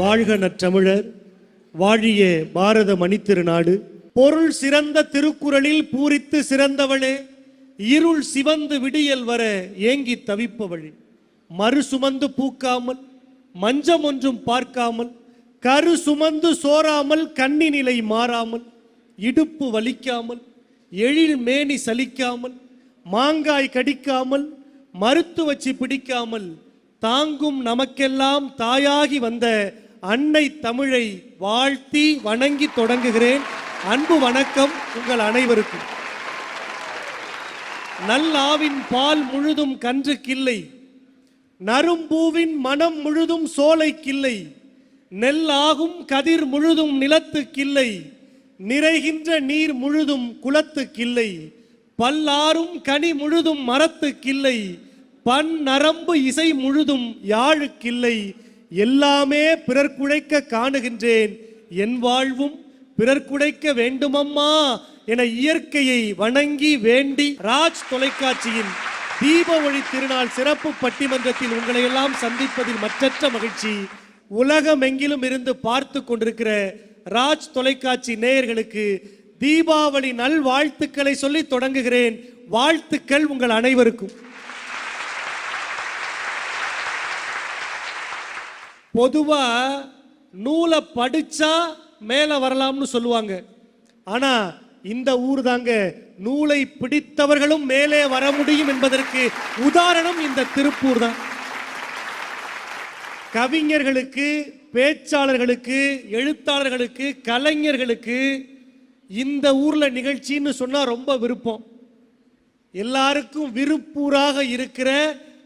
வாழ்க நற்றமிழர் வாழிய பாரத மணித்திருநாடு பொருள் சிறந்த திருக்குறளில் பூரித்து சிறந்தவளே இருள் சிவந்து விடியல் வர ஏங்கி தவிப்பவளே. மறு சுமந்து பூக்காமல் மஞ்சம் ஒன்றும் பார்க்காமல் கரு சுமந்து சோராமல் கண்ணி நிலை மாறாமல் இடுப்பு வலிக்காமல் எழில் மேனி சலிக்காமல் மாங்காய் கடிக்காமல் மருத்துவச்சி பிடிக்காமல் தாங்கும் நமக்கெல்லாம் தாயாகி வந்த அன்னை தமிழை வாழ்த்தி வணங்கி தொடங்குகிறேன். அன்பு வணக்கம் உங்கள் அனைவருக்கும். நல்லாவின் பால் முழுதும் கன்று கில்லை நரும்பூவின் மனம் முழுதும் சோலை கில்லை நெல்லாகும் கதிர் முழுதும் நிலத்து கில்லை நிறைகின்ற நீர் முழுதும் குளத்து கில்லை பல்லாரும் கனி முழுதும் மரத்து கில்லை பன் நரம்பு இசை முழுதும் யாழுக்கில்லை. எல்லாமே பிறர் குழைக்க காணுகின்றேன். என் வாழ்வும் பிறர் குடைக்க வேண்டுமம்மா என இயற்கையை வணங்கி வேண்டி ராஜ் தொலைக்காட்சியின் தீப ஒளி திருநாள் சிறப்பு பட்டிமன்றத்தில் உங்களை எல்லாம் சந்திப்பதில் மற்றற்ற மகிழ்ச்சி. உலகமெங்கிலும் இருந்து பார்த்து கொண்டிருக்கிற ராஜ் தொலைக்காட்சி நேயர்களுக்கு தீபாவளி நல்வாழ்த்துக்களை சொல்லி தொடங்குகிறேன். வாழ்த்துக்கள் உங்கள் அனைவருக்கும். பொதுவா நூலை படிச்சா மேல வரலாம்னு சொல்லுவாங்க. ஆனா இந்த ஊர் தாங்க நூலை பிடித்தவர்களும் மேலே வர முடியும் என்பதற்கு உதாரணம் இந்த திருப்பூர் தான் கவிஞர்களுக்கு பேச்சாளர்களுக்கு எழுத்தாளர்களுக்கு கலைஞர்களுக்கு இந்த ஊர்ல நிகழ்ச்சின்னு சொன்னா ரொம்ப விருப்பம். எல்லாருக்கும் விருப்பூராக இருக்கிற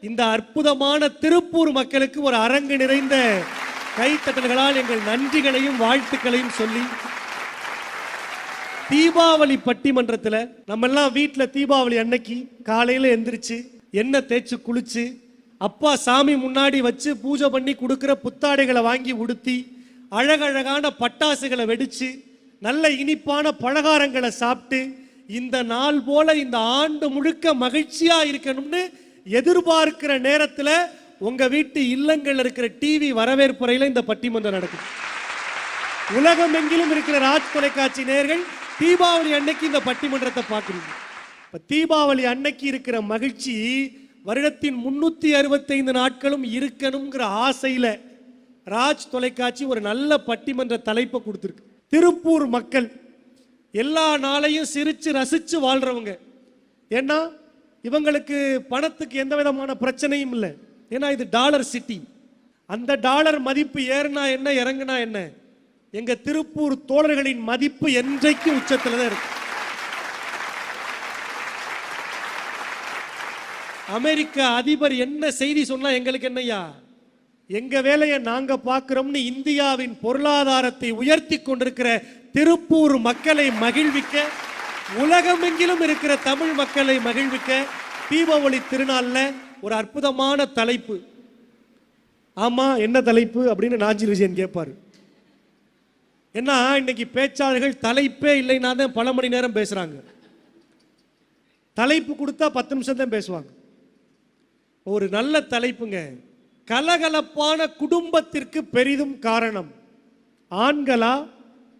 இந்த அற்புதமான திருப்பூர் மக்களுக்கு ஒரு அரங்கு நிறைந்த கைத்தட்டல்களால் எங்கள் நன்றிகளையும் வாழ்த்துக்களையும் சொல்லி தீபாவளி பட்டிமன்றத்தில் நம்ம எல்லாம் வீட்டில் தீபாவளி அன்னைக்கு காலையில் எந்திரிச்சு எண்ணெய் தேய்ச்சி குளிச்சு அப்பா சாமி முன்னாடி வச்சு பூஜை பண்ணி கொடுக்குற புத்தாடைகளை வாங்கி உடுத்தி அழகழகான பட்டாசுகளை வெடிச்சு நல்ல இனிப்பான பலகாரங்களை சாப்பிட்டு இந்த நாள் போல இந்த ஆண்டு முழுக்க மகிழ்ச்சியாக இருக்கணும்னு எதிர்பார்க்கிற நேரத்தில் உங்க வீட்டு இல்லங்கள் இருக்கிற டிவி வரவேற்புறையில் இந்த பட்டிமன்றம் நடக்குது. உலகம் எங்கிலும் இருக்கிற ராஜ் தொலைக்காட்சி நேர்கள் தீபாவளி அன்னைக்கு இந்த பட்டிமன்றத்தை பார்க்குறீங்க. இப்போ தீபாவளி அன்னைக்கு இருக்கிற மகிழ்ச்சி வருடத்தின் முன்னூத்தி அறுபத்தைந்து நாட்களும் இருக்கணுங்கிற ஆசையில ராஜ் தொலைக்காட்சி ஒரு நல்ல பட்டிமன்ற தலைப்பை கொடுத்துருக்கு. திருப்பூர் மக்கள் எல்லா நாளையும் சிரிச்சு ரசிச்சு வாழ்றவங்க. ஏன்னா இவங்களுக்கு பணத்துக்கு எந்த விதமான பிரச்சனையும் இல்லை. ஏன்னா இது டாலர் சிட்டி அந்த டாலர் மதிப்பு ஏறுனா என்ன இறங்குனா என்ன? எங்க திருப்பூர் தோழர்களின் மதிப்பு என்றைக்கு உச்சத்தில் தான் இருக்கு. அமெரிக்க அதிபர் என்ன செய்தி சொன்னா எங்களுக்கு என்னையா எங்க வேலையை நாங்க பார்க்கிறோம்னு இந்தியாவின் பொருளாதாரத்தை உயர்த்தி கொண்டிருக்கிற திருப்பூர் மக்களை மகிழ்விக்க உலகமெங்கிலும் இருக்கிற தமிழ் மக்களை மகிழ்விக்க தீபாவளி திருநாளில் ஒரு அற்புதமான தலைப்பு. ஆமா என்ன தலைப்பு அப்படின்னு நாஞ்சில் விஜயன் கேட்பார். ஏன்னா இன்னைக்கு பேச்சாளர்கள் தலைப்பே இல்லைன்னா தான் பல மணி நேரம் பேசுறாங்க. தலைப்பு கொடுத்தா பத்து நிமிஷம் தான் பேசுவாங்க. ஒரு நல்ல தலைப்புங்க. கலகலப்பான குடும்பத்திற்கு பெரிதும் காரணம். ஆண்களா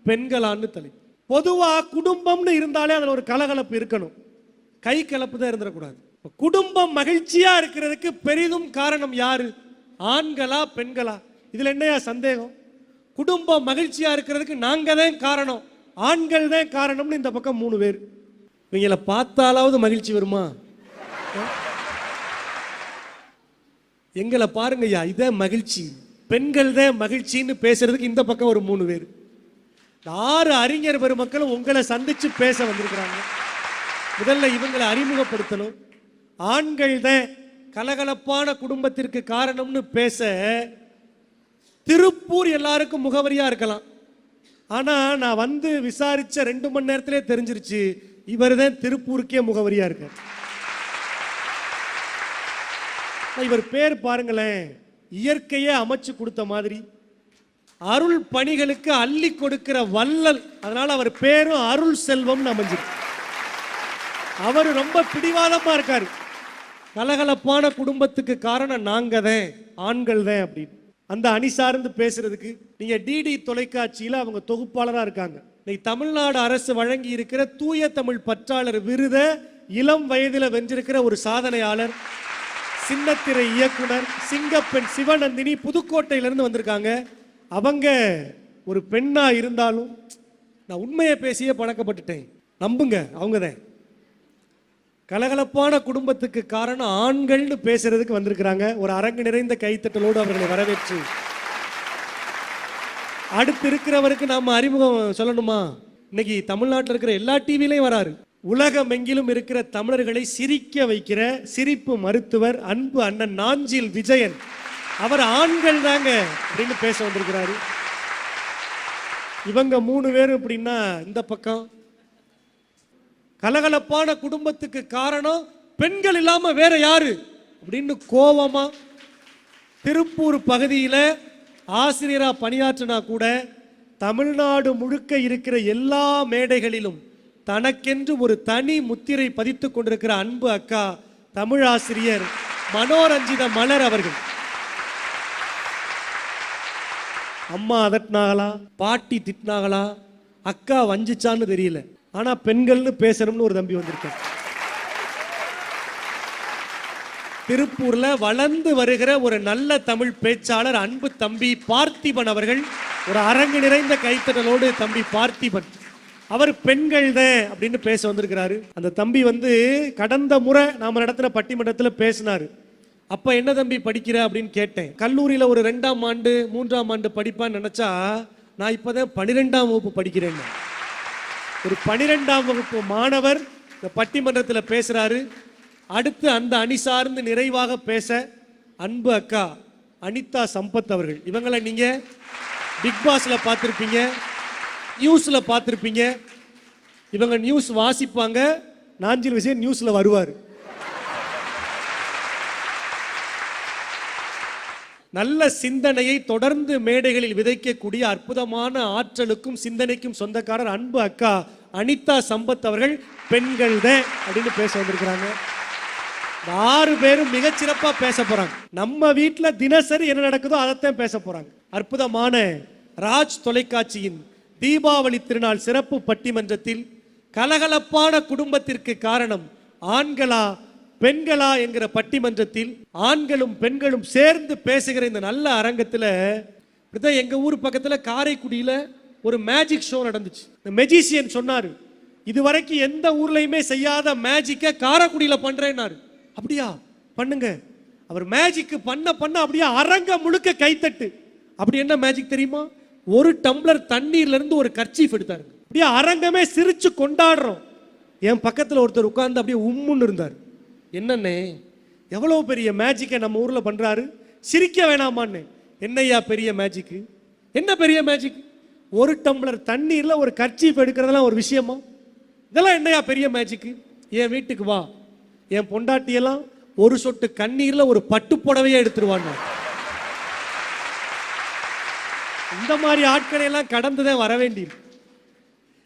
பெண்களான்னு தலைப்பு. பொதுவா குடும்பம்னு இருந்தாலே அதில் ஒரு கலகலப்பு இருக்கணும். கை கலப்பு தான் இருந்துடக்கூடாது குடும்பம் மகிழ்ச்சியா இருக்கிறதுக்கு பெரிதும் காரணம் யாரு? ஆண்களா பெண்களா? இதுல என்னையா சந்தேகம்? குடும்பம் மகிழ்ச்சியா இருக்கிறதுக்கு நாங்க தான் காரணம். ஆண்கள் தான் காரணம்னு இந்த பக்கம் மூணு பேர். இவங்களை பார்த்தாலாவது மகிழ்ச்சி வருமா? எங்களை பாருங்க ஐயா இதான் மகிழ்ச்சி. பெண்கள் தான் மகிழ்ச்சின்னு பேசுறதுக்கு இந்த பக்கம் ஒரு மூணு பேர். ஆறு அறிஞர் பெருமக்கள் உங்களை சந்தித்து பேச வந்திருக்கிறாங்க. முதல்ல இவங்களை அறிமுகப்படுத்தணும். ஆண்கள் தான் கலகலப்பான குடும்பத்திற்கு காரணம்னு பேச திருப்பூர் எல்லாருக்கும் முகவரியாக இருக்கலாம். ஆனால் நான் வந்து விசாரித்த ரெண்டு மணி நேரத்திலே தெரிஞ்சிருச்சு இவர் தான் திருப்பூருக்கே முகவரியாக இருக்கார். இவர் பேர் பாருங்களேன் இயற்கையே அமைச்சு கொடுத்த மாதிரி. அருள் பணிகளுக்கு அள்ளி கொடுக்கிற வள்ளல். அதனால அவர் பேரும் அருள் செல்வம்னு அமைஞ்சிருக்கு. அவர் ரொம்ப பிடிவாதமா இருக்காரு. கலகலப்பான குடும்பத்துக்கு காரணம் நாங்க தான் ஆண்கள் தான் அப்படின்னு. அந்த அணி சார்ந்து பேசுறதுக்கு நீங்க டிடி தொலைக்காட்சியில அவங்க தொகுப்பாளராக இருக்காங்க. இன்னைக்கு தமிழ்நாடு அரசு வழங்கி இருக்கிற தூய தமிழ் பற்றாளர் விருத இளம் வயதில் வென்றிருக்கிற ஒரு சாதனையாளர் சின்னத்திரை இயக்குனர் சிங்கப்பெண் சிவநந்தினி புதுக்கோட்டையிலிருந்து வந்திருக்காங்க. அவங்க ஒரு பெண்ணாக இருந்தாலும் நான் உண்மையை பேசியே பழக்கப்பட்டுட்டேன். நம்புங்க அவங்க தான் கலகலப்பான குடும்பத்துக்கு காரணம் ஆண்கள்னு பேசுறதுக்கு வந்திருக்கிறாங்க. ஒரு அரங்கு நிறைந்த கைத்தட்டலோடு அவர்களை வரவேற்று. அடுத்து இருக்கிறவருக்கு நாம் அறிமுகம் சொல்லணுமா? இன்னைக்கு தமிழ்நாட்டில் இருக்கிற எல்லா டிவிலையும் வராரு. உலகம் எங்கிலும் இருக்கிற தமிழர்களை சிரிக்க வைக்கிற சிரிப்பு மருத்துவர் அன்பு அண்ணன் நாஞ்சில் விஜயன். அவர் ஆண்கள் தாங்க அப்படின்னு பேச வந்திருக்கிறாரு. இவங்க மூணு பேரும் எப்படின்னா இந்த பக்கம். கலகலப்பான குடும்பத்துக்கு காரணம் பெண்கள் இல்லாம வேற யாரு? அப்படின்னு கோவமா திருப்பூர் பகுதியில் ஆசிரியரா பணியாற்றினா கூட தமிழ்நாடு முழுக்க இருக்கிற எல்லா மேடைகளிலும் தனக்கென்று ஒரு தனி முத்திரை பதித்து கொண்டிருக்கிற அன்பு அக்கா தமிழ் ஆசிரியர் மனோரஞ்சித மலர் அவர்கள். அம்மா அதட்டினாங்களா? பாட்டி திட்டினாங்களா? அக்கா வஞ்சிச்சான்னு தெரியல. ஆனால் பெண்கள்னு பேசணும்னு ஒரு தம்பி வந்திருக்கேன். திருப்பூர்ல வளர்ந்து வருகிற ஒரு நல்ல தமிழ் பேச்சாளர் அன்பு தம்பி பார்த்திபன் அவர்கள் ஒரு அரங்கு நிறைந்த கைத்தடலோடு தம்பி பார்த்திபன். அவர் பெண்கள் தான் அப்படின்னு பேச வந்திருக்கிறாரு. அந்த தம்பி வந்து கடந்த முறை நாம நடத்தின பட்டிமன்றத்தில் பேசினாரு. அப்ப என்ன தம்பி படிக்கிற அப்படின்னு கேட்டேன். கல்லூரியில ஒரு ரெண்டாம் ஆண்டு மூன்றாம் ஆண்டு படிப்பான்னு நினைச்சா நான் இப்பதான் பன்னிரெண்டாம் வகுப்பு படிக்கிறேன். ஒரு பனிரெண்டாம் வகுப்பு மாணவர் இந்த பட்டிமன்றத்தில் பேசுறாரு. அடுத்து அந்த அணி சார்ந்து நிறைவாக பேச அன்பு அக்கா அனிதா சம்பத் அவர்கள். இவங்களை நீங்க பிக் பாஸ்ல பார்த்துருப்பீங்க நியூஸ்ல பார்த்துருப்பீங்க. இவங்க நியூஸ் வாசிப்பாங்க. நாஞ்சில் விஷயம் நியூஸ்ல வருவார். நல்ல சிந்தனையை தொடர்ந்து மேடைகளில் விதைக்கக்கூடிய அற்புதமான ஆற்றலுக்கும் சிந்தனைக்கும் சொந்தக்காரர் அன்பு அக்கா அனிதா சம்பத் அவர்கள் பெண்கள் தான் அப்படின்னு பேச வந்திருக்கிறாங்க. ஆறு பேரும் மிகச்சிறப்பாக பேச போறாங்க. நம்ம வீட்டில் தினசரி என்ன நடக்குதோ அதைத்தான் பேச போறாங்க. அற்புதமான ராஜ் தொலைக்காட்சியின் தீபாவளி திருநாள் சிறப்பு பட்டிமன்றத்தில் கலகலப்பான குடும்பத்திற்கு காரணம் ஆண்களா பெண்களா என்கிற பட்டிமன்றத்தில் ஆண்களும் பெண்களும் சேர்ந்து பேசுகிற இந்த நல்ல அரங்கத்தில் இப்படிதான் எங்கள் ஊர் பக்கத்தில் காரைக்குடியில் ஒரு மேஜிக் ஷோ நடந்துச்சு. இந்த மெஜிசியன் இது வரைக்கும் எந்த ஊர்லையுமே செய்யாத மேஜிக்கை காரைக்குடியில் பண்ணுறேன்னாரு அப்படியா? பண்ணுங்க. அவர் மேஜிக் பண்ண பண்ண அப்படியே அரங்கம் முழுக்க கைத்தட்டு. அப்படி என்ன மேஜிக் தெரியுமா? ஒரு டம்ளர் தண்ணீர்ல இருந்து ஒரு கர்ச்சீஃப் எடுத்தாரு அப்படியே அரங்கமே சிரிச்சு கொண்டாடுறோம். என் பக்கத்தில் ஒருத்தர் உட்கார்ந்து அப்படியே உம்முன்னு இருந்தார். என்னண்ணே? எவ்வளவு பெரிய மேஜிக்கை நம்ம ஊர்ல பண்றாரு? சிரிக்க வேணாமான்னு என்னய்யா பெரிய மேஜிக்கு என்ன பெரிய மேஜிக் ஒரு டம்ளர் தண்ணீர்ல ஒரு கர்ச்சீஃப் எடுக்கிறதெல்லாம் ஒரு விஷயமா? இதெல்லாம் என்னய்யா பெரிய மேஜிக்கு என் வீட்டுக்கு வா. என் பொண்டாட்டியெல்லாம் ஒரு சொட்டு கண்ணீர்ல ஒரு பட்டு புடவையே எடுத்துருவாங்க. இந்த மாதிரி ஆட்களை எல்லாம் கடந்துதான் வர வேண்டியது.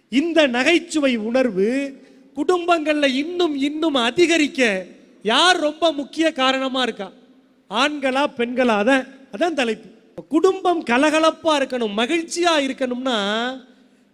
இந்த நகைச்சுவை உணர்வு குடும்பங்கள்ல இன்னும் இன்னும் அதிகரிக்க யார் ரொம்ப முக்கிய காரணமாக இருக்கா? ஆண்களா பெண்களா? அதான் அதான் தலைப்பு. குடும்பம் கலகலப்பாக இருக்கணும் மகிழ்ச்சியாக இருக்கணும்னா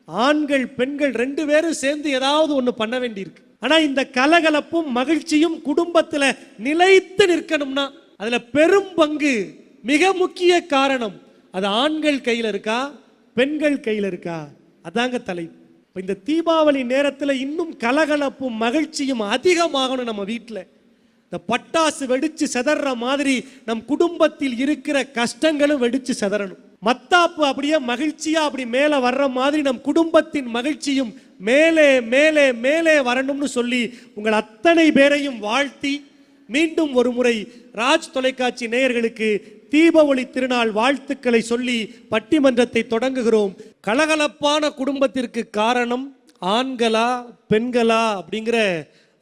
ஆண்கள் பெண்கள் ரெண்டு பேரும் சேர்ந்து ஏதாவது ஒன்று பண்ண வேண்டியிருக்கு. ஆனால் இந்த கலகலப்பும் மகிழ்ச்சியும் குடும்பத்தில் நிலைத்து நிற்கணும்னா அதில் பெரும் பங்கு மிக முக்கிய காரணம் அது ஆண்கள் கையில் இருக்கா பெண்கள் கையில் இருக்கா? அதாங்க தலைப்பு. இப்போ இந்த தீபாவளி நேரத்தில் இன்னும் கலகலப்பும் மகிழ்ச்சியும் அதிகமாகணும் நம்ம வீட்டில் இந்த பட்டாசு வெடிச்சு செதற மாதிரி நம் குடும்பத்தில் இருக்கிற கஷ்டங்களும் வெடிச்சு செதறணும். மத்தாப்பு அப்படியே மகிழ்ச்சியா அப்படி மேலே வர்ற மாதிரி நம் குடும்பத்தின் மகிழ்ச்சியும் மேலே மேலே மேலே வரணும்னு சொல்லி உங்கள் அத்தனை பேரையும் வாழ்த்தி மீண்டும் ஒரு முறை ராஜ் தொலைக்காட்சி நேயர்களுக்கு தீபாவளி திருநாள் வாழ்த்துக்களை சொல்லி பட்டிமன்றத்தை தொடங்குகிறோம். கலகலப்பான குடும்பத்திற்கு காரணம் ஆண்களா பெண்களா அப்படிங்கிற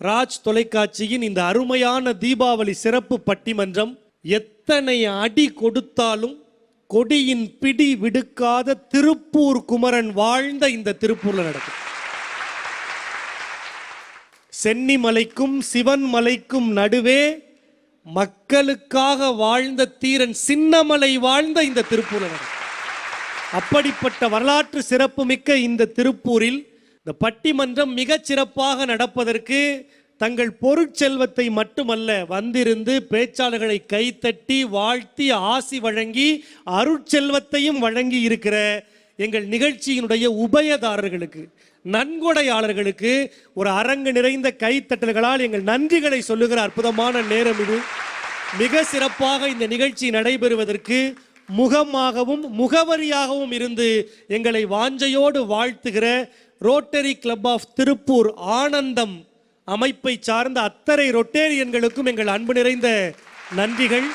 ராஜ் தொலைக்காட்சியின் இந்த அருமையான தீபாவளி சிறப்பு பட்டிமன்றம் எத்தனை அடி கொடுத்தாலும் கொடியின் பிடி விடுக்காத திருப்பூர் குமரன் வாழ்ந்த இந்த திருப்பூரில் நடக்கும். சென்னிமலைக்கும் சிவன் மலைக்கும் நடுவே மக்களுக்காக வாழ்ந்த தீரன் சின்னமலை வாழ்ந்த இந்த திருப்பூர் அப்படிப்பட்ட வரலாற்று சிறப்புமிக்க இந்த திருப்பூரில் இந்த பட்டிமன்றம் மிகச் சிறப்பாக நடப்பதற்கு தங்கள் பொருட்செல்வத்தை மட்டுமல்ல வந்திருந்து பேச்சாளர்களை கைத்தட்டி வாழ்த்தி ஆசி வழங்கி அருட்செல்வத்தையும் வழங்கி இருக்கிற எங்கள் நிகழ்ச்சியினுடைய உபயதாரர்களுக்கு நன்கொடையாளர்களுக்கு ஒரு அரங்கு நிறைந்த கைத்தட்டல்களால் எங்கள் நன்றிகளை சொல்லுகிற அற்புதமான நேரம் இது. மிக சிறப்பாக இந்த நிகழ்ச்சி நடைபெறுவதற்கு முகமாகவும் முகவரியாகவும் இருந்து எங்களை வாஞ்சையோடு வாழ்த்துகிற Rotary Club of Tiruppur Anandham அமைப்பை சார்ந்த அத்தனை ரொட்டேரியன்களுக்கும் எங்கள் அன்பு நிறைந்த நன்றிகள்.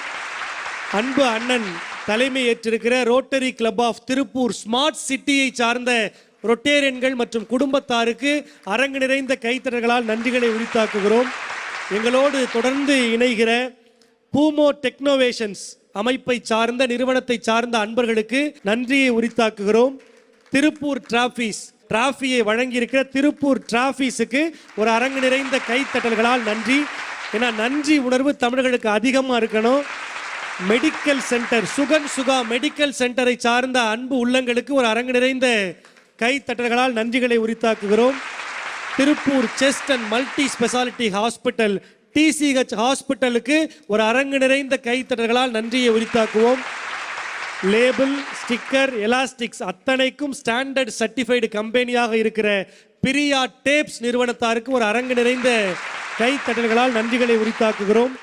அன்பு அண்ணன் தலைமை ஏற்றிருக்கிற Rotary Club of Tiruppur smart சிட்டியை சார்ந்த ரொட்டேரியன்கள் மற்றும் குடும்பத்தாருக்கு அரங்கு நிறைந்த கைத்தடர்களால் நன்றிகளை உரித்தாக்குகிறோம். எங்களோடு தொடர்ந்து இணைகிற பூமோ டெக்னோவேஷன்ஸ் அமைப்பை சார்ந்த நிறுவனத்தை சார்ந்த அன்பர்களுக்கு நன்றியை உரித்தாக்குகிறோம். திருப்பூர் டிராஃபிஸ் டிராஃபியை வழங்கியிருக்கிற திருப்பூர் டிராஃபிஸுக்கு ஒரு அரங்கு நிறைந்த கைத்தட்டல்களால் நன்றி. ஏன்னா நன்றி உணர்வு தமிழர்களுக்கு அதிகமாக இருக்கணும். Medical centre Sugan Suga medical சென்டரை சார்ந்த அன்பு உள்ளங்களுக்கு ஒரு அரங்கு நிறைந்த கைத்தட்டல்களால் நன்றிகளை உரித்தாக்குகிறோம். Tiruppur chest and multi speciality hospital TCH ஹாஸ்பிட்டலுக்கு ஒரு அரங்கு நிறைந்த கைத்தட்டல்களால் நன்றியை உரித்தாக்குவோம். லேபிள் ஸ்டிக்கர் எலாஸ்டிக்ஸ் அத்தனைக்கும் ஸ்டாண்டர்ட் சர்டிஃபைடு கம்பெனியாக இருக்கிற பிரியா டேப்ஸ் நிறுவனத்தாருக்கு ஒரு அரங்கு நிறைந்த கைத்தட்டல்களால் நன்றிகளை உரித்தாக்குகிறோம்.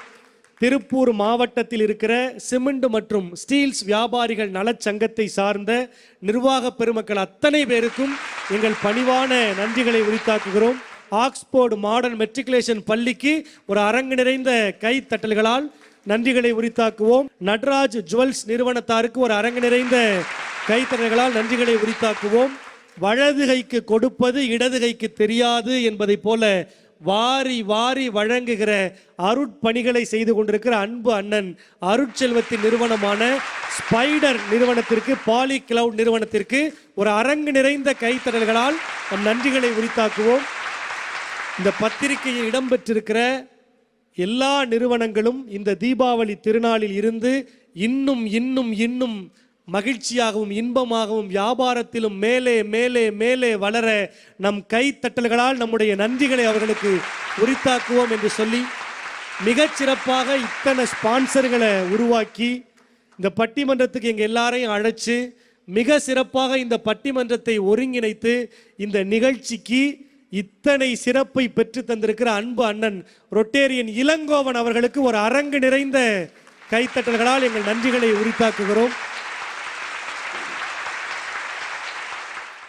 திருப்பூர் மாவட்டத்தில் இருக்கிற சிமெண்ட் மற்றும் ஸ்டீல்ஸ் வியாபாரிகள் நலச்சங்கத்தை சார்ந்த நிர்வாக பெருமக்கள் அத்தனை பேருக்கும் எங்கள் பணிவான நன்றிகளை உரித்தாக்குகிறோம். ஆக்ஸ்போர்டு மாடர்ன் மெட்ரிகுலேஷன் பள்ளிக்கு ஒரு அரங்கு நிறைந்த கைத்தட்டல்களால் நன்றிகளை உரித்தாக்குவோம். நட்ராஜ் ஜுவல்ஸ் நிறுவனத்தாருக்கு ஒரு அரங்கு நிறைந்த கைத்தட்டல்களால் நன்றிகளை உரித்தாக்குவோம். வலதுகைக்கு கொடுப்பது இடதுகைக்கு தெரியாது என்பதை போல வாரி வாரி வழங்குகிற அருட்பணிகளை செய்து கொண்டிருக்கிற அன்பு அண்ணன் அருட்செல்வத்தின் நிறுவனமான ஸ்பைடர் நிறுவனத்திற்கு பாலி கிளவுட் நிறுவனத்திற்கு ஒரு அரங்கு நிறைந்த கைத்தடல்களால் நம் நன்றிகளை உரித்தாக்குவோம். இந்த பத்திரிகையில் இடம்பெற்றிருக்கிற எல்லா நிறுவனங்களும் இந்த தீபாவளி திருநாளில் இருந்து இன்னும் இன்னும் இன்னும் மகிழ்ச்சியாகவும் இன்பமாகவும் வியாபாரத்திலும் மேலே மேலே மேலே வளர நம் கைத்தட்டல்களால் நம்முடைய நன்றிகளை அவர்களுக்கு உரித்தாக்குவோம் என்று சொல்லி மிகச்சிறப்பாக இத்தனை ஸ்பான்சர்களை உருவாக்கி இந்த பட்டிமன்றத்துக்கு எங்கள் எல்லாரையும் அழைச்சி மிக சிறப்பாக இந்த பட்டிமன்றத்தை ஒருங்கிணைத்து இந்த நிகழ்ச்சிக்கு இத்தனை சிறப்பை பெற்று தந்திருக்கிற அன்பு அண்ணன் ரொட்டேரியன் இளங்கோவன் அவர்களுக்கு ஒரு அரங்கு நிறைந்த கைத்தட்டல்களால் எங்கள் நன்றிகளை உரித்தாக்குகிறோம்.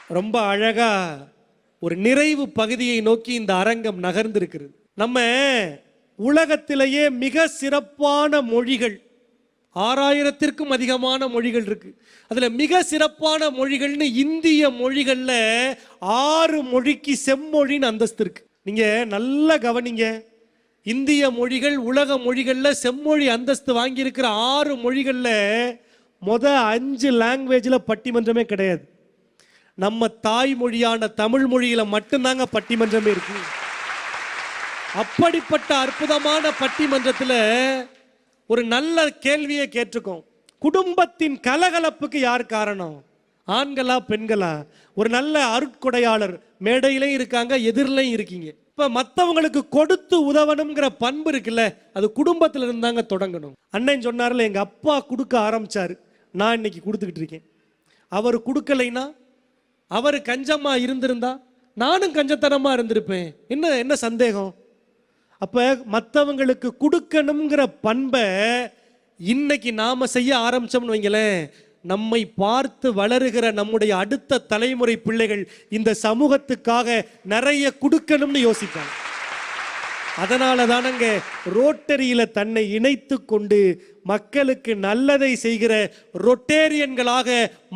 ரொம்ப அழகா ஒரு நிறைவு பகுதியை நோக்கி இந்த அரங்கம் நகர்ந்திருக்கிறது. நம்ம உலகத்திலேயே மிக சிறப்பான மொழிகள் ஆறாயிரத்திற்கும் அதிகமான மொழிகள் இருக்குது அதில் மிக சிறப்பான மொழிகள்னு இந்திய மொழிகளில் ஆறு மொழிக்கு செம்மொழின்னு அந்தஸ்து இருக்குது நீங்கள் நல்லா கவனிங்க. இந்திய மொழிகள் உலக மொழிகளில் செம்மொழி அந்தஸ்து வாங்கியிருக்கிற ஆறு மொழிகளில் மொத அஞ்சு லாங்குவேஜில் பட்டிமன்றமே கிடையாது. நம்ம தாய்மொழியான தமிழ் மொழியில் மட்டும்தாங்க பட்டிமன்றமே இருக்கு. அப்படிப்பட்ட அற்புதமான பட்டிமன்றத்தில் ஒரு நல்ல கேள்வியை கேட்டிருக்கோம் குடும்பத்தின் கலகலப்புக்கு யார் காரணம்? ஆண்களா பெண்களா? ஒரு நல்ல அருட்கொடையாளர் மேடையிலையும் இருக்காங்க எதிரிலையும் இருக்கீங்க. இப்போ மற்றவங்களுக்கு கொடுத்து உதவணுங்கிற பண்பு இருக்குல்ல அது குடும்பத்தில் இருந்தாங்க தொடங்கணும். அண்ணன் சொன்னார்ல எங்கள் அப்பா கொடுக்க ஆரம்பித்தார் நான் இன்னைக்கு கொடுத்துக்கிட்டு இருக்கேன். அவர் கொடுக்கலைன்னா அவர் கஞ்சமாக இருந்திருந்தா நானும் கஞ்சத்தனமாக இருந்திருப்பேன். என்ன என்ன சந்தேகம்? அப்போ மற்றவங்களுக்கு கொடுக்கணுங்கிற பண்பை இன்னைக்கு நாம செய்ய ஆரம்பித்தோம்னு வைங்களேன் நம்மை பார்த்து வளருகிற நம்முடைய அடுத்த தலைமுறை பிள்ளைகள் இந்த சமூகத்துக்காக நிறைய கொடுக்கணும்னு யோசிப்பாங்க. அதனால தானங்க ரோட்டரியில் தன்னை இணைத்து கொண்டு மக்களுக்கு நல்லதை செய்கிற ரொட்டேரியன்களாக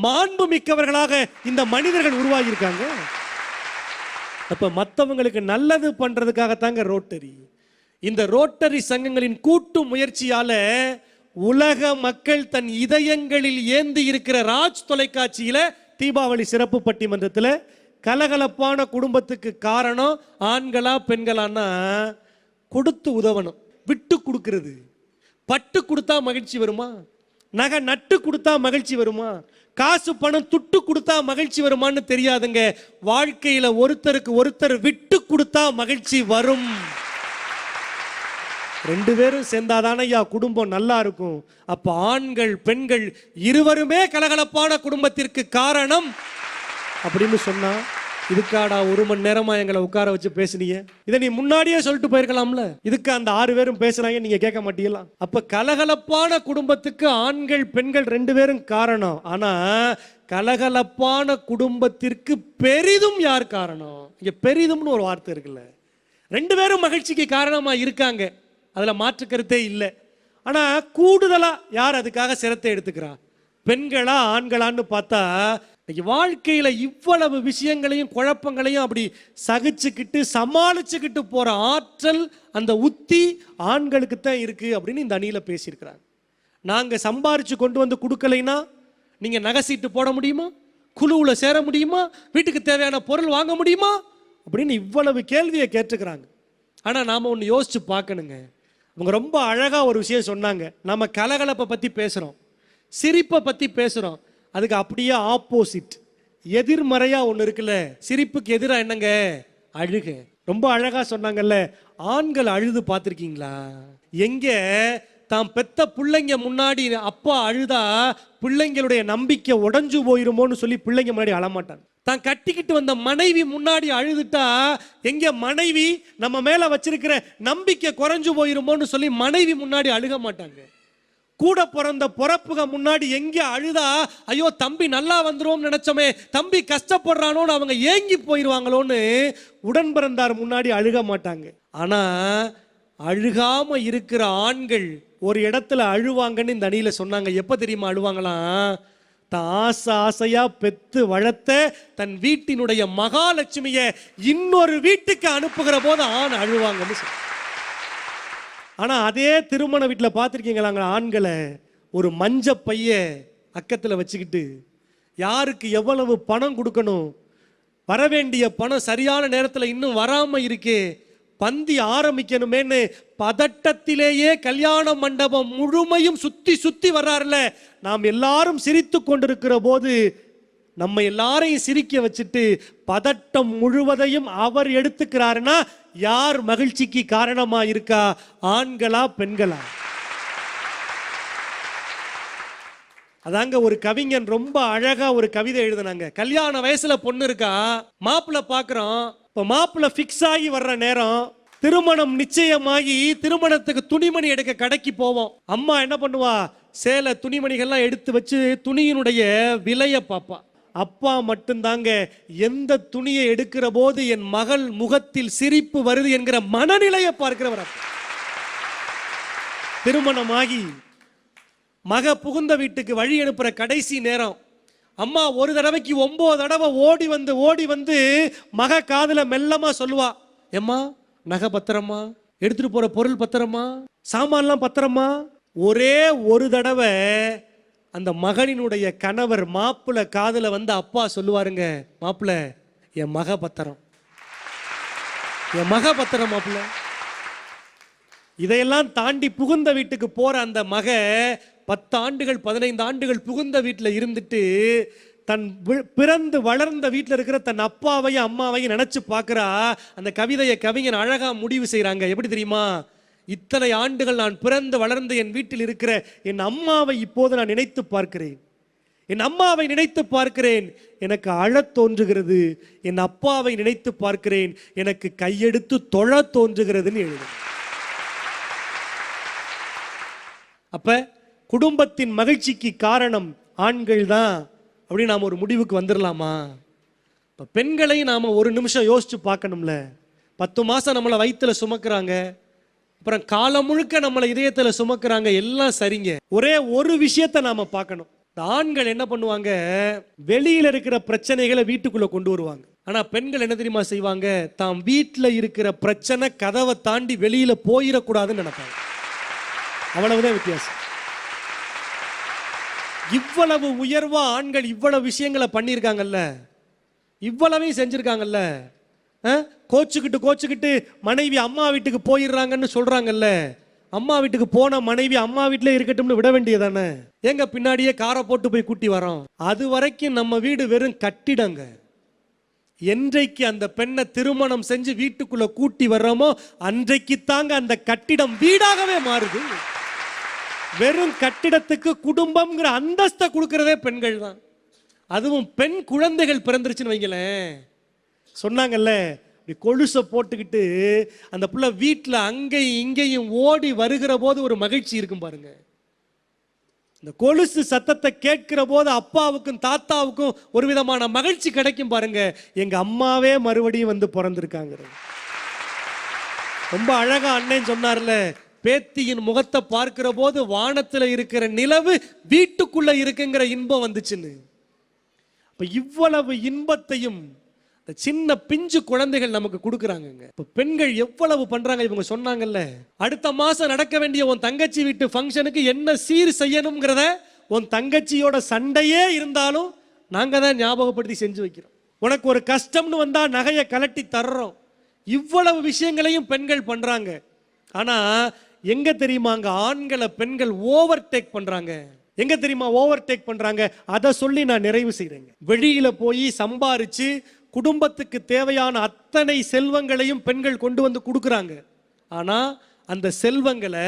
மாண்பு மிக்கவர்களாக இந்த மனிதர்கள் உருவாகியிருக்காங்க. அப்போ மற்றவங்களுக்கு நல்லது பண்ணுறதுக்காகத்தாங்க ரோட்டரி. இந்த ரோட்டரி சங்கங்களின் கூட்டு முயற்சியால உலக மக்கள் தன் இதயங்களில் ஏந்தி இருக்கிற ராஜ் தொலைக்காட்சியில தீபாவளி சிறப்பு பட்டிமன்றத்தில் கலகலப்பான குடும்பத்துக்கு காரணம் ஆண்களா பெண்களான்னா கொடுத்து உதவணும் விட்டு கொடுக்கறது. பட்டு கொடுத்தா மகிழ்ச்சி வருமா? நகை நட்டு கொடுத்தா மகிழ்ச்சி வருமா? காசு பணம் துட்டு கொடுத்தா மகிழ்ச்சி வருமான்னு தெரியாதுங்க. வாழ்க்கையில ஒருத்தருக்கு ஒருத்தர் விட்டு கொடுத்தா மகிழ்ச்சி வரும். ரெண்டு பேரும் சேர்ந்தாதானே ஐயா குடும்பம் நல்லா இருக்கும். அப்ப ஆண்கள் பெண்கள் இருவருமே கலகலப்பான குடும்பத்திற்கு காரணம் அப்படின்னு சொன்னா இதுக்காடா ஒரு மணி நேரமா எங்களை உட்கார வச்சு பேசுனீங்க? இதை நீ முன்னாடியே சொல்லிட்டு போயிருக்கலாம்ல? இதுக்கு அந்த ஆறு பேரும் பேசுனாங்க நீங்க கேட்க மாட்டீங்களா? அப்ப கலகலப்பான குடும்பத்துக்கு ஆண்கள் பெண்கள் ரெண்டு பேரும் காரணம். ஆனா கலகலப்பான குடும்பத்திற்கு பெரிதும் யார் காரணம்? இங்க பெரிதும்னு ஒரு வார்த்தை இருக்குல்ல. ரெண்டு பேரும் மகிழ்ச்சிக்கு காரணமா இருக்காங்க. அதில் மாற்று கருத்தே இல்லை. ஆனால் கூடுதலாக யார் அதுக்காக சிரத்தை எடுத்துக்கிறா? பெண்களா ஆண்களான்னு பார்த்தா இன்னைக்கு இவ்வளவு விஷயங்களையும் குழப்பங்களையும் அப்படி சகிச்சுக்கிட்டு சமாளிச்சுக்கிட்டு போகிற ஆற்றல் அந்த உத்தி ஆண்களுக்கு தான் இருக்குது அப்படின்னு இந்த அணியில் பேசியிருக்கிறாங்க. நாங்கள் சம்பாரித்து கொண்டு வந்து கொடுக்கலைன்னா நீங்கள் நகை சீட்டு போட முடியுமா? குழுவில் சேர முடியுமா? வீட்டுக்கு தேவையான பொருள் வாங்க முடியுமா? அப்படின்னு இவ்வளவு கேள்வியை கேட்டுக்கிறாங்க. ஆனால் நாம் ஒன்று யோசித்து பார்க்கணுங்க. இவங்க ரொம்ப அழகாக ஒரு விஷயம் சொன்னாங்க. நம்ம கலகலப்பை பற்றி பேசுகிறோம் சிரிப்பை பற்றி பேசுகிறோம் அதுக்கு அப்படியே ஆப்போசிட் எதிர்மறையாக ஒன்று இருக்குல்ல. சிரிப்புக்கு எதிராக என்னங்க? அழுக. ரொம்ப அழகாக சொன்னாங்கல்ல. ஆண்கள் அழுது பார்த்துருக்கீங்களா? எங்கே தாம் பெத்த பிள்ளைங்க முன்னாடி அப்பா அழுதா பிள்ளைங்களுடைய நம்பிக்கை உடஞ்சு போயிருமோன்னு சொல்லி பிள்ளைங்க முன்னாடி அழமாட்டாங்க. தான் கட்டிக்கிட்டு வந்த மனைவி முன்னாடி அழுதுட்டா எங்க மனைவி நம்ம மேல வச்சிருக்கிற நம்பிக்கை குறைஞ்சு போயிருமோன்னு சொல்லி மனைவி முன்னாடி அழுக மாட்டாங்க. கூட பிறந்த பிறப்புக முன்னாடி எங்கே அழுதா ஐயோ தம்பி நல்லா வந்துடும் நினைச்சோமே தம்பி கஷ்டப்படுறானோன்னு அவங்க ஏங்கி போயிடுவாங்களோன்னு உடன் பிறந்தார் முன்னாடி அழுக மாட்டாங்க. ஆனால் அழுகாமல் இருக்கிற ஆண்கள் ஒரு இடத்துல அழுவாங்கன்னு இந்த அணியில் சொன்னாங்க. எப்போ தெரியுமா அழுவாங்களாம் தான் ஆசை ஆசையா பெத்து வளர்த்த தன் வீட்டினுடைய மகாலட்சுமியை இன்னொரு வீட்டுக்கு அனுப்புகிற போது ஆண் அழுவாங்கன்னு சொன்னாங்க. ஆனால் அதே திருமண வீட்டில் பார்த்துருக்கீங்களாங்க ஆண்களை ஒரு மஞ்ச பைய அக்கத்தில் வச்சுக்கிட்டு யாருக்கு எவ்வளவு பணம் கொடுக்கணும்? வர வேண்டிய பணம் சரியான நேரத்தில் இன்னும் வராமல் இருக்கே. பந்தி ஆரம்பிக்கணுமேன்னு பதட்டத்திலேயே கல்யாண மண்டபம் முழுமையும் சுத்தி சுத்தி வர்றாருல நாம் எல்லாரும் சிரித்து கொண்டிருக்கிற போது நம்ம எல்லாரையும் சிரிக்க வச்சுட்டு பதட்டம் முழுவதையும் அவர் எடுத்துக்கிறாருன்னா யார் மகிழ்ச்சிக்கு காரணமா இருக்கா? ஆண்களா பெண்களா? அதாங்க ஒரு கவிஞன் ரொம்ப அழகா ஒரு கவிதை எழுதினாங்க. கல்யாண வயசுல பொண்ணு இருக்கா? மாப்பிள்ள பாக்குறோம் இப்போ மாப்பிள்ளை ஃபிக்ஸ் ஆகி வர்ற நேரம் திருமணம் நிச்சயமாகி திருமணத்துக்கு துணிமணி எடுக்க கடைக்கு போவோம். அம்மா என்ன பண்ணுவா? சேலை துணிமணிகள்லாம் எடுத்து வச்சு துணியினுடைய விலையை பார்ப்பா அப்பா மட்டும்தாங்க எந்த துணியை எடுக்கிற போது என் மகள் முகத்தில் சிரிப்பு வருது என்கிற மனநிலையை பார்க்கிறவர் திருமணமாகி மக புகுந்த வீட்டுக்கு வழி அனுப்புற கடைசி நேரம். அம்மா ஒரு தடவைக்கு ஒன்பது தடவை ஓடி வந்து ஓடி வந்து மக காதில் மெல்லமா சொல்லுவா எம்மா நகை பத்திரமா? எடுத்துட்டு போற பொருள் பத்திரமா? சாமான்லாம் பத்திரமா? ஒரே ஒரு தடவை அந்த மகனினுடைய கணவர் மாப்பிள்ள காதில் வந்து அப்பா சொல்லுவாருங்க மாப்பிள்ள என் மக பத்திரம். என் மக பத்திரம் மாப்பிள்ள இதையெல்லாம் தாண்டி புகுந்த வீட்டுக்கு போற அந்த மக பத்து ஆண்டுகள் பதினைந்து ஆண்டுகள் புகுந்த வீட்டில் இருந்துட்டு தன் வி- பிறந்து வளர்ந்த வீட்டில் இருக்கிற தன் அப்பாவையும் அம்மாவையும் நினச்சி பார்க்குறா அந்த கவிதையை கவிஞன் அழகாக முடிவு செய்கிறாங்க. எப்படி தெரியுமா? இத்தனை ஆண்டுகள் நான் பிறந்து வளர்ந்து என் வீட்டில் இருக்கிற என் அம்மாவை இப்போது நான் நினைத்து பார்க்கிறேன். என் அம்மாவை நினைத்து பார்க்கிறேன். எனக்கு அழத் தோன்றுகிறது. என் அப்பாவை நினைத்து பார்க்கிறேன். எனக்கு கையெடுத்து தொழ தோன்றுகிறதுன்னு எழுது அப்போ குடும்பத்தின் மகிழ்ச்சிக்கு காரணம் ஆண்கள் தான். அப்படின்னு நாம் ஒரு முடிவுக்கு வந்துடலாமா இப்போ பெண்களையும் நாம் ஒரு நிமிஷம் யோசித்து பார்க்கணும்ல. பத்து மாதம் நம்மளை வயிற்றில் சுமக்கிறாங்க. அப்புறம் காலம் முழுக்க நம்மளை இதயத்தில் சுமக்கிறாங்க. எல்லாம் சரிங்க. ஒரே ஒரு விஷயத்தை நாம் பார்க்கணும். இந்த ஆண்கள் என்ன பண்ணுவாங்க? வெளியில் இருக்கிற பிரச்சனைகளை வீட்டுக்குள்ளே கொண்டு வருவாங்க. ஆனால் பெண்கள் என்ன தெரியுமா செய்வாங்க? தாம் வீட்டில் இருக்கிற பிரச்சனை கதவை தாண்டி வெளியில் போயிடக்கூடாதுன்னு நினைப்பாங்க. அவ்வளவுதான் வித்தியாசம். இவ்வளவு உயர்வா ஆண்கள் இவ்வளவு விஷயங்களை பண்ணியிருக்காங்கல்ல? இவ்வளவையும் செஞ்சிருக்காங்கல்ல? கோச்சுக்கிட்டு கோச்சுக்கிட்டு மனைவி அம்மா வீட்டுக்கு போயிடுறாங்கன்னு சொல்றாங்கல்ல? அம்மா வீட்டுக்கு போன மனைவி அம்மா வீட்டிலே இருக்கட்டும்னு விட வேண்டியதானே? எங்க பின்னாடியே காரை போட்டு போய் கூட்டி வரோம். அது வரைக்கும் நம்ம வீடு வெறும் கட்டிடங்க. என்றைக்கு அந்த பெண்ணை திருமணம் செஞ்சு வீட்டுக்குள்ள கூட்டி வர்றோமோ அன்றைக்கு தாங்க அந்த கட்டிடம் வீடாகவே மாறுது. வெறும் கட்டிடத்துக்கு குடும்பம்ங்கிற அந்தஸ்தை கொடுக்கறதே பெண்கள் தான் அதுவும் பெண் குழந்தைகள் பிறந்துருச்சுன்னு வைங்களேன். சொன்னாங்கல்ல இப்படி கொலுசை போட்டுக்கிட்டு அந்த புள்ள வீட்டில் அங்கேயும் இங்கேயும் ஓடி வருகிற போது ஒரு மகிழ்ச்சி இருக்கும் பாருங்க. இந்த கொலுசு சத்தத்தை கேட்கிற போது அப்பாவுக்கும் தாத்தாவுக்கும் ஒரு விதமான மகிழ்ச்சி கிடைக்கும் பாருங்க. எங்க அம்மாவே மறுபடியும் வந்து பிறந்திருக்காங்க. ரொம்ப அழகா அண்ணன் சொன்னார்ல பேத்தியின் முகத்தை பார்க்கிற போது வானத்தில் இருக்கிற நிலவு வீட்டுக்குள்ள இருக்குங்கிற இன்பம் வந்துச்சுன்னு. இப்போ இவ்வளவு இன்பத்தையும் இந்த சின்ன பிஞ்சு குழந்தைகள் நமக்கு கொடுக்குறாங்கங்க. இப்போ பெண்கள் எவ்வளவு பண்றாங்க இவங்க சொன்னாங்கல்ல? அடுத்த மாதம் நடக்க வேண்டிய உன் தங்கச்சி வீட்டு ஃபங்க்ஷனுக்கு என்ன சீர் செய்யணுங்கிறத உன் தங்கச்சியோட சண்டையே இருந்தாலும் நாங்கள் தான் ஞாபகப்படுத்தி செஞ்சு வைக்கிறோம். உனக்கு ஒரு கஷ்டம்னு வந்தா நகையை கலட்டி தர்றோம். இவ்வளவு விஷயங்களையும் பெண்கள் பண்றாங்க. ஆனா எங்க தெரியுமா அங்க ஆண்களை பெண்கள் ஓவர் டேக் பண்றாங்க? எங்க தெரியுமா ஓவர் டேக் பண்றாங்க? அதை சொல்லி நான் நிறைவு செய்யறேங்க வெளியில போய் சம்பாரிச்சு குடும்பத்துக்கு தேவையான அத்தனை செல்வங்களையும் பெண்கள் கொண்டு வந்து கொடுக்குறாங்க. ஆனா அந்த செல்வங்களை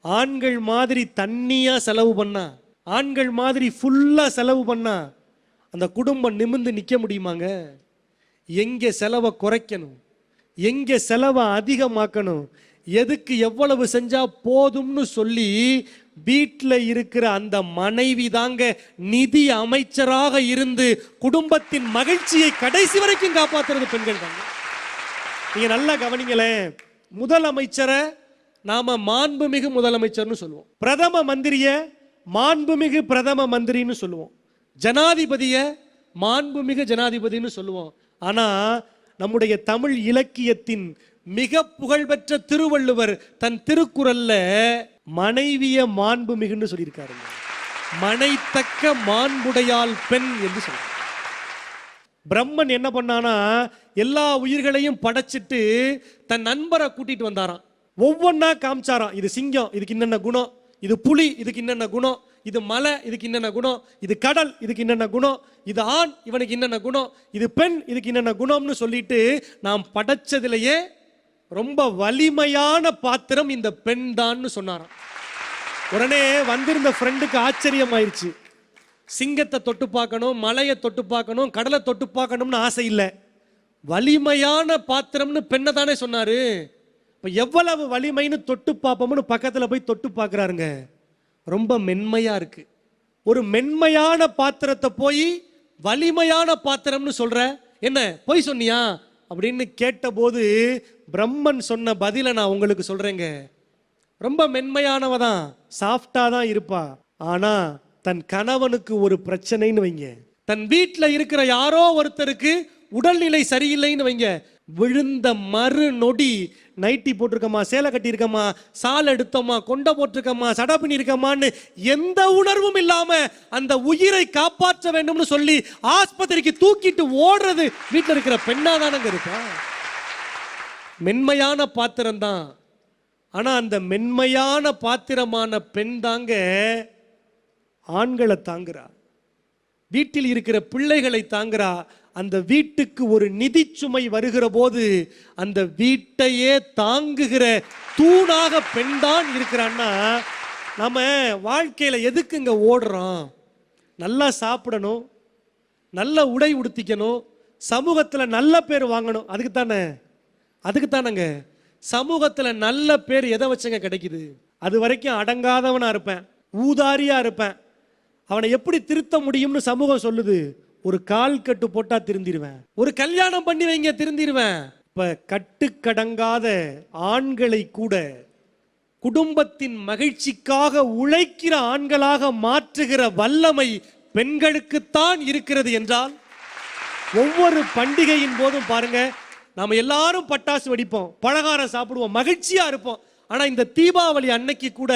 ஆண்கள் மாதிரி தண்ணியா செலவு பண்ணா ஆண்கள் மாதிரி ஃபுல்லா செலவு பண்ணா அந்த குடும்பம் நிமிர்ந்து நிக்க முடியுமாங்க? எங்கே செலவை குறைக்கணும்? எங்கே செலவை அதிகமாக்கணும்? எதுக்கு எவ்வளவு செஞ்சா போதும்னு சொல்லி வீட்டில் இருக்கிற அந்த மனைவி தாங்க நிதி அமைச்சராக இருந்து குடும்பத்தின் மகிழ்ச்சியை கடைசி வரைக்கும் காப்பாற்றுறது பெண்கள் தாங்க. நீங்க நல்லா கவனிங்களேன் முதலமைச்சரை நாம மாண்புமிகு முதலமைச்சர்னு சொல்லுவோம். பிரதம மந்திரிய மாண்புமிகு பிரதம மந்திரின்னு சொல்லுவோம். ஜனாதிபதிய மாண்புமிகு ஜனாதிபதின்னு சொல்லுவோம். ஆனா நம்முடைய தமிழ் இலக்கியத்தின் மிக புகழ்பெற்ற திருவள்ளுவர் தன் திருக்குறள்ல மனைவிய மாண்புமிகுன்னு சொல்லியிருக்காருங்க. மனைத்தக்க மாண்புடையாள் பெண் என்று சொல்றார். பிரம்மன் என்ன பண்ணானா எல்லா உயிர்களையும் படைச்சிட்டு தன் நண்பரை கூட்டிட்டு வந்தாராம். ஒவ்வொன்றா காமிச்சாராம். இது சிங்கம் இதுக்கு என்னென்ன குணம்? இது புலி இதுக்கு என்னென்ன குணம்? இது மலை இதுக்கு என்னென்ன குணம்? இது கடல் இதுக்கு என்னென்ன குணம்? இது ஆண் இவனுக்கு என்னென்ன குணம்? இது பெண் இதுக்கு என்னென்ன குணம்னு சொல்லிட்டு நாம் படைச்சதிலேயே ரொம்ப வலிமையான பாத்திரம் இந்த பெண் தான்னு சொன்னாராம். உடனே வந்திருந்த ஃப்ரெண்டுக்கு ஆச்சரியம் ஆயிடுச்சு சிங்கத்தை தொட்டு பார்க்கணும் மலையை தொட்டு பார்க்கணும் கடலை தொட்டு பார்க்கணும்னு ஆசை இல்லை. வலிமையான பாத்திரம்னு பெண்ணை தானே சொன்னாரு. இப்போ எவ்வளவு வலிமைன்னு தொட்டு பார்ப்போம்னு பக்கத்தில் போய் தொட்டு பார்க்குறாருங்க. ரொம்ப மென்மையாக இருக்கு. ஒரு மென்மையான பாத்திரத்தை போய் வலிமையான பாத்திரம்னு சொல்ற. என்ன போய் சொன்னியா? அப்படின்னு கேட்டபோது பிரம்மன் சொன்ன பதிலை நான் உங்களுக்கு சொல்கிறேங்க ரொம்ப மென்மையானவ தான் சாஃப்டாக தான் இருப்பா. ஆனால் தன் கணவனுக்கு ஒரு பிரச்சனைன்னு வைங்க. தன் வீட்டில் இருக்கிற யாரோ ஒருத்தருக்கு உடல்நிலை சரியில்லைன்னு வைங்க. விழுந்த மறு நொடி நைட்டி போட்டிருக்கமா சேலை கட்டியிருக்கமா சால் எடுத்தோமா கொண்டை போட்டிருக்கமா சடை பண்ணியிருக்கமான்னு எந்த உணர்வும் இல்லாமல் அந்த உயிரை காப்பாற்ற வேண்டும்னு சொல்லி ஆஸ்பத்திரிக்கு தூக்கிட்டு ஓடுறது வீட்டில் இருக்கிற பெண்ணா தானங்க இருக்கா மென்மையான பாத்திரம் தான். அந்த மென்மையான பாத்திரமான பெண் தாங்க ஆண்களை தாங்குறா. வீட்டில் இருக்கிற பிள்ளைகளை தாங்குறா. அந்த வீட்டுக்கு ஒரு நிதி சுமை வருகிற போது அந்த வீட்டையே தாங்குகிற தூணாக பெண்தான் இருக்கிறான்னா நம்ம வாழ்க்கையில் எதுக்குங்க ஓடுறோம்? நல்லா சாப்பிடணும் நல்ல உடை உடுத்திக்கணும் சமூகத்தில் நல்ல பேர் வாங்கணும். அதுக்கு தானே? அதுக்கு தானேங்க. சமூகத்தில் நல்ல பேர் எதை வச்சுங்க கிடைக்குது? அது வரைக்கும் அடங்காதவனாக இருப்பேன் ஊதாரியாக இருப்பேன். அவனை எப்படி திருத்த முடியும்னு சமூகம் சொல்லுது. ஒரு கால் கட்டு போட்டா திருந்திருவேன். ஒரு கல்யாணம் பண்ணி வைங்க திருந்திருவேன். இப்ப கட்டுக்கடங்காத ஆண்களை கூட குடும்பத்தின் மகிழ்ச்சிக்காக உழைக்கிற ஆண்களாக மாற்றுகிற வல்லமை பெண்களுக்குத்தான் இருக்கிறது என்றால் ஒவ்வொரு பண்டிகையின் போதும் பாருங்க நாம எல்லாரும் பட்டாசு வெடிப்போம் பலகாரம் சாப்பிடுவோம் மகிழ்ச்சியா இருப்போம். ஆனா இந்த தீபாவளி அன்னைக்கு கூட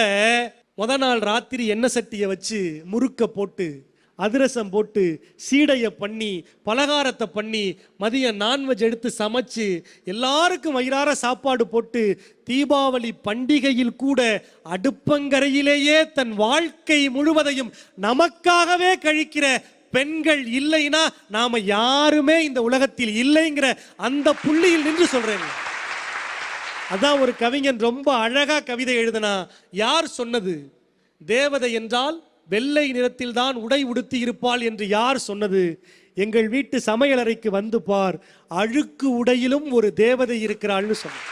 முத நாள் ராத்திரி எண்ணெய் சட்டியை வச்சு முறுக்க போட்டு அதிரசம் போட்டு சீடையை பண்ணி பலகாரத்தை பண்ணி மதியம் நான்வெஜ் எடுத்து சமைச்சு எல்லாருக்கும் வயிறார சாப்பாடு போட்டு தீபாவளி பண்டிகையில் கூட அடுப்பங்கரையிலேயே தன் வாழ்க்கை முழுவதையும் நமக்காகவே கழிக்கிற பெண்கள் இல்லைன்னா நாம யாருமே இந்த உலகத்தில் இல்லைங்கிற அந்த புள்ளியில் நின்று சொல்றேன். அதான் ஒரு கவிஞன் ரொம்ப அழகா கவிதை எழுதினா யார் சொன்னது? தேவதை என்றால் வெள்ளை நிறத்தில் தான் உடை உடுத்தி இருப்பாள் என்று யார் சொன்னது? எங்கள் வீட்டு சமையலறைக்கு வந்து பார் அழுக்கு உடையிலும் ஒரு தேவதை இருக்கிறாள்னு சொன்ன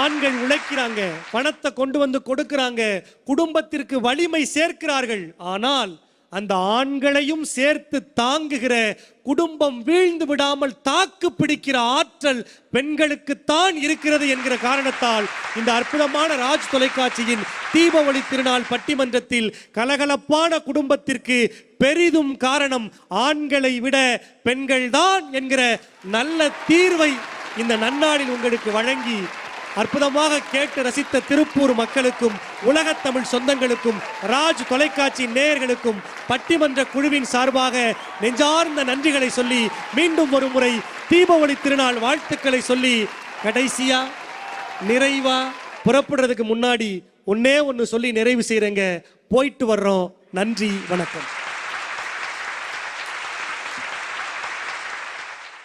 ஆண்கள் உழைக்கிறாங்க பணத்தை கொண்டு வந்து கொடுக்கிறாங்க குடும்பத்திற்கு வலிமை சேர்க்கிறார்கள். ஆனால் அந்த ஆண்களையும் சேர்த்து தாங்குகிற குடும்பம் வீழ்ந்து விடாமல் தாக்கு பிடிக்கிற ஆற்றல் பெண்களுக்குத்தான் இருக்கிறது என்கிற காரணத்தால் இந்த அற்புதமான ராஜ் தொலைக்காட்சியின் தீபாவளி திருநாள் பட்டிமன்றத்தில் கலகலப்பான குடும்பத்திற்கு பெரிதும் காரணம் ஆண்களை விட பெண்கள்தான் என்கிற நல்ல தீர்வை இந்த நன்னாளில் உங்களுக்கு வழங்கி அற்புதமாக கேட்டு ரசித்த திருப்பூர் மக்களுக்கும் உலக தமிழ் சொந்தங்களுக்கும் ராஜ் தொலைக்காட்சி நேயர்களுக்கும் பட்டிமன்ற குழுவின் சார்பாக நெஞ்சார்ந்த நன்றிகளை சொல்லி மீண்டும் ஒரு முறை தீபாவளி திருநாள் வாழ்த்துக்களை சொல்லி கடைசியா நிறைவா புறப்படுறதுக்கு முன்னாடி ஒன்னே ஒன்று சொல்லி நிறைவு செய்கிறேங்க போயிட்டு வர்றோம். நன்றி வணக்கம்.